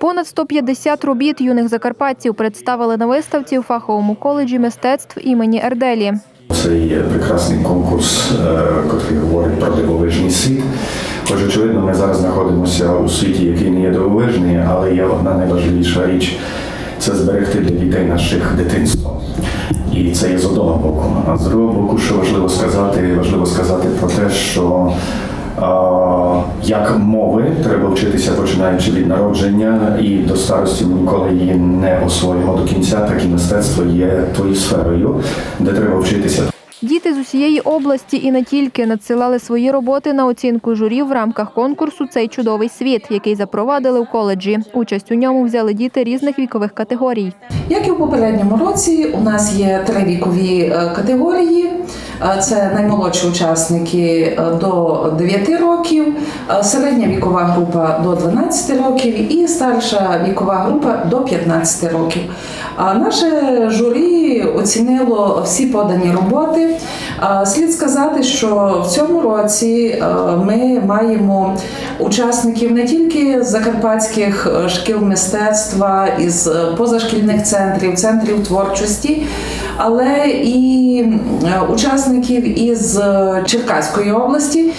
Понад 150 робіт юних закарпатців представили на виставці у фаховому коледжі мистецтв імені Ерделі. Це є прекрасний конкурс, е, який говорить про дивовижний світ. Хоч, очевидно, ми зараз знаходимося у світі, який не є дивовижний, але є одна найважливіша річ це зберегти для дітей наших дитинство. І це є з одного боку. А з другого боку, що важливо сказати, важливо сказати про те, що як мови треба вчитися починаючи від народження і до старості ми ніколи її не освоїмо до кінця, так і мистецтво є тою сферою, де треба вчитися Діти з усієї області і не тільки надсилали свої роботи на оцінку журі в рамках конкурсу Цей чудовий світ, який запровадили у коледжі. Участь у ньому взяли діти різних вікових категорій. Як і в попередньому році, у нас є три вікові е, категорії. Е, Це наймолодші учасники е, до 9 років, е, середня вікова група до 12 років і старша вікова група до 15 років. Наше журі оцінило всі подані роботи. Слід сказати, що в цьому році ми маємо учасників не тільки з закарпатських шкіл мистецтва, із позашкільних центрів, центрів творчості, але і учасників із е, Черкаської області.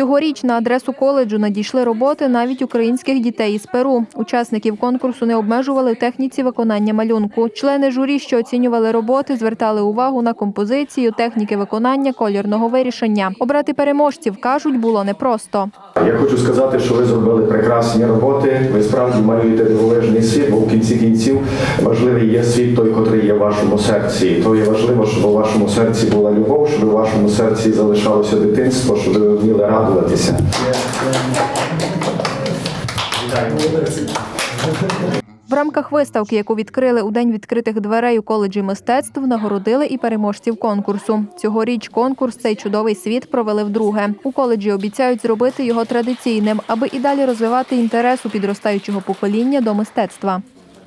Цьогоріч на адресу коледжу надійшли роботи навіть українських дітей із Перу. Учасників конкурсу не обмежували в техніці виконання малюнку. Члени журі, що оцінювали роботи, звертали увагу на композицію, техніки виконання, колірного вирішення. Обрати переможців кажуть, було непросто. Я хочу сказати, що ви зробили прекрасні роботи. Ви справді малюєте дивовижний світ, бо в кінці кінців важливий є світ той, котрий є в вашому серці. То є важливо, щоб у вашому серці була любов, щоб у вашому серці залишалося дитинство, щоб ви вміли радуватися. В рамках виставки, яку відкрили у день відкритих дверей у коледжі мистецтв, нагородили і переможців конкурсу. Цьогоріч конкурс цей чудовий світ провели вдруге. У коледжі обіцяють зробити його традиційним, аби і далі розвивати інтерес у підростаючого покоління до мистецтва.